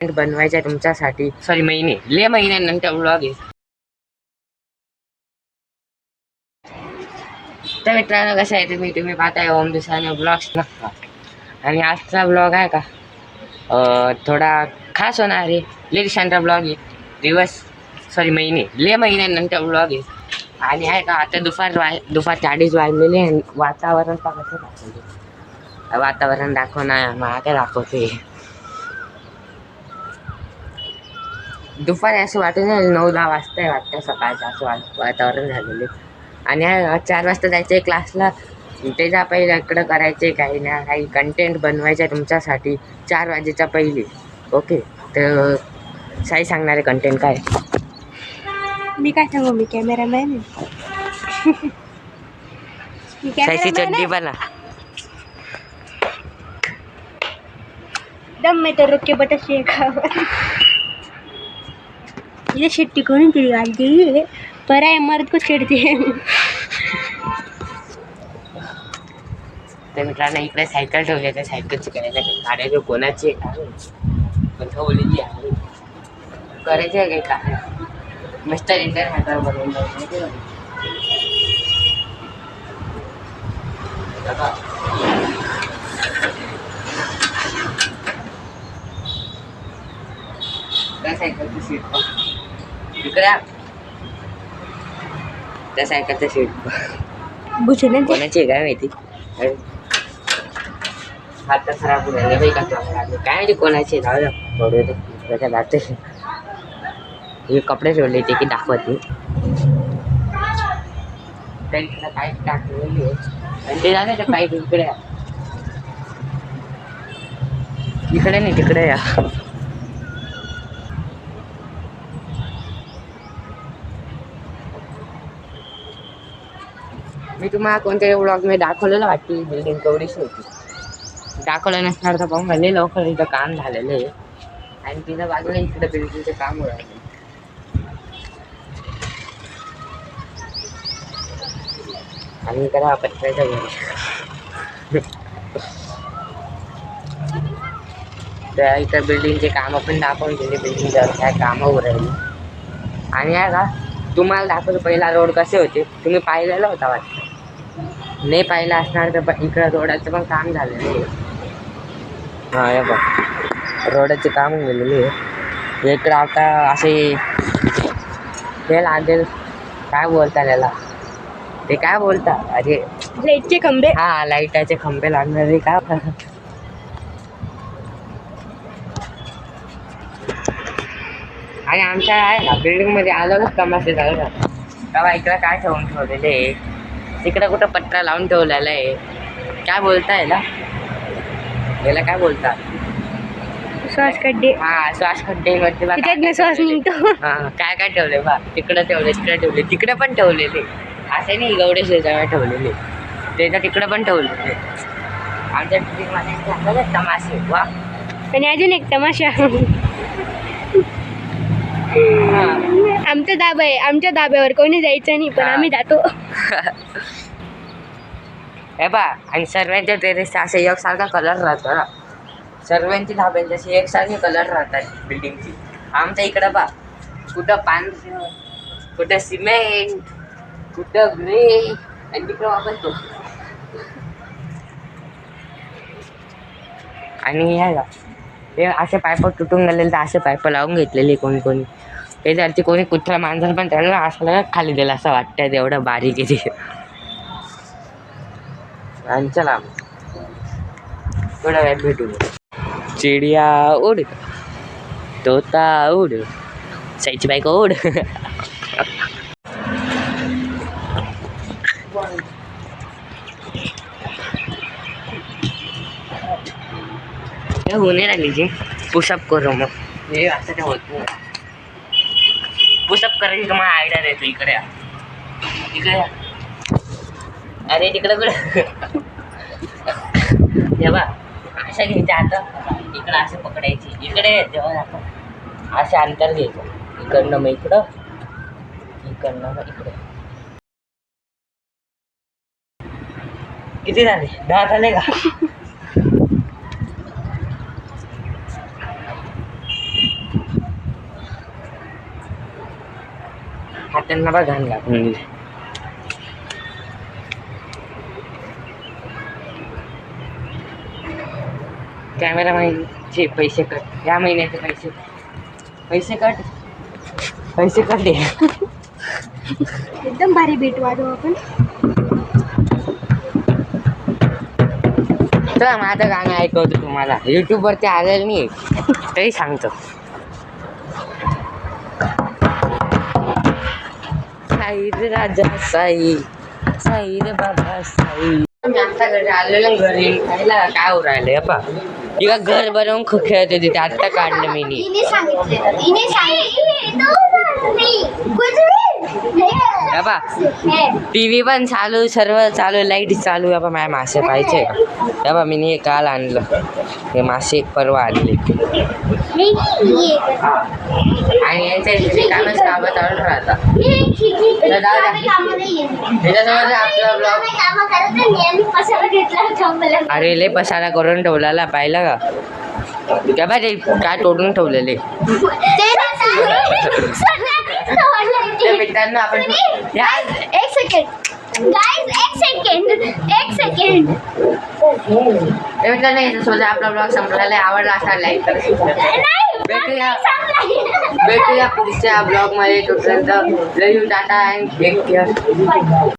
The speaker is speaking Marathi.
बनवायचा आहे तुमच्यासाठी. सॉरी महिने. ले महिन्यानंतर ब्लॉग आहे. तर मित्रांनो कसं आहे तुम्ही? तुम्ही पाहताय ओम दिवसाने ब्लॉग्स नका आणि आजचा ब्लॉग आहे का? थोडा खास होणार आहे. ले दिवसांचा ब्लॉग आहे. दिवस सॉरी महिने. ले महिन्यानंतर ब्लॉग आहे. आणि आहे का आता दुपार वाय दुपार अडीच वाजलेले आहे. वातावरण का कसं दाखवते वातावरण दाखवणार मला काय दाखवते. दुपारी असं वाटत नाही नऊ दहा वाजता वाटतं सकाळचं असं वा वातावरण झालेले. आणि चार वाजता जायचं आहे क्लासला त्याच्या पहिले इकडं करायचे काही ना काही कंटेंट बनवायचं आहे तुमच्यासाठी. चार वाजेच्या पहिले. ओके तर साई सांगणारे कंटेंट काय? मी काय सांगू? मी कॅमेरामॅन आहे. साईची चड्डी आहे. बना. दम में तो रुक के बता शेखा ये शिट्टी कोणी तरी घालती पर आहे मर्द को छेडते तर मित्रांनो इकडे सायकल ठेवली आहे त्या सायकलची करायला गाड्या जो कोणाची आहे काय माहिती. पण ठेवलेली आहे करायची आहे काही काय मिस्टर इंटर हातावर बनवून द्यायचं. बघा. सायकलची सीट पण इकडे. त्या सायकलचं. बुझे कोणाची काय माहिती. हात खराब होऊन बाई का. काय माहिती कोणाची? जाऊ दे बघू दे त्याच्या जाते हे कपडे ठेवले ते की दाखवत त्यांना काय टाकलेली आहे आणि ते जाणे पाईप इकडे. इकडे नाही तिकडे या मी तुम्हाला कोणत्या ब्लॉगमध्ये दाखवलेलं वाटते बिल्डिंग केवढीशी होती दाखवलं नसणार तर पाहून भले लवकर इथं काम झालेलं आहे. आणि तिथं बाजूला इकडं बिल्डिंगचं काम होणार आणि करा पत्र्याच्या घरी त्या इथं बिल्डिंगचे कामं पण दाखवून दिले बिल्डिंगवर काय कामं उरली आणि आहे का तुम्हाला दाखवलं पहिला रोड कसे होते तुम्ही पाहिलेला होता वाटतं? नाही पाहिलं असणार तर पण इकडं रोडाचं पण काम झालेलं आहे. हां हे बघ. रोडाचे काम गेलेले आहे. इकडं आता असे हे लागेल. काय बोलता त्याला? ते काय बोलता? अरे लाईटचे खंबे. हा लाईटाचे खंबे लागणार आहे काय आणि आमच्या आहे ना बिल्डिंगमध्ये आलोच तमाशे झालं तेव्हा इकडं काय ठेवून ठेवलेलं? आहे तिकडं कुठं पत्रा लावून ठेवलेला आहे. काय बोलताय ना? याला काय बोलता? श्वास खड्डे. हा श्वास खड्डे ना श्वास निघतो. हा काय काय ठेवले बा? तिकडे ठेवले तिकडे ठेवले तिकडे पण ठेवलेले. असे नाही गवडे शेजाव्या ठेवलेले. त्याच्या तिकडे पण ठेवलेले. आमच्या तमाशे. वा. आणि अजून एक तमाशा हा. आमचा दाबा आहे. आमच्या दाब्यावर कोणी जायचं नाही पण हा. आम्ही जातो. हे बा आणि सर्वांच्या टेरेसचा असे एकसारखा कलर राहतो ना. सर्वांची धाब्यांचे असे एकसारखे कलर राहतात बिल्डिंगची आमच्या इकडं बा कुठं पांढरं कुठं सिमेंट कुठं ग्रे आणि तिकडं वापरतो आणि हे का ते असे पाईप तुटून गेलेले तर असे पाईप लावून घेतलेले कोणी कोणी. त्याच्यावरती कोणी कुत्रा मांजर पण त्याला असलं खाली दिलं असं वाटतंय तेवढं बारीक आहे ते. आणि चला. थोडा वेळ भेटू चिडिया उड तोता उड साईची बाईक उड हे होणे राहिली जी. पुशअप करू मग. हे असं ते होत नाही. पुशअप करायची तुम्हाला आयडिया देतो इकडे. या. इकडे अरे तिकडं कुठं? जेव्हा अशा घ्यायच्या आता. इकडं असं पकडायची. इकडे जेव्हा आपण असे अंतर घ्यायचं. इकडनं मग इकडं. इकडनं मग इकडे. किती झाले? दहा झाले का? हातांना बघ घाण लागून गेली. कॅमेरामॅनचे पैसे कट. या महिन्याचे पैसे. पैसे कट. पैसे कट दे. एकदम भारी भेट वाढू आपण. चला माझं गाणं ऐकवतो तुम्हाला. यूट्यूबवरती आलेलं नाही तरी सांगतो. साईर राजा साई साईर बाबा साई. आता घरी आलेलो घरी. खायला काय उरायलं पा इका घर बनवून खेळत होती ते आत्ता काढलं मी नी हिने सांगितलं. हिने बाबा टी व्ही पण चालू सर्व चालू लाइट चालू बाबा माझ्या मासे पाहिजे का हे मी हे काल आणलं हे मासे परवा आणले आणि यांच्या कामच कामं राहतात त्याच्यासोबत आपला ब्लॉग अरे लय पसारा करून ठेवलेला पाहिलं का काय बा ते काय तोडून ठेवलेले तर मित्रांनो आपण एक सेकंड गाइस एक सेकंड एक सेकंड तर मित्रांनो याच्यासोबत आपला ब्लॉग संपलेला आहे आवडला असा लाईक करा. भेटूया. भेटूया पुढच्या ब्लॉगमध्ये. तोपर्यंत love you tata and take care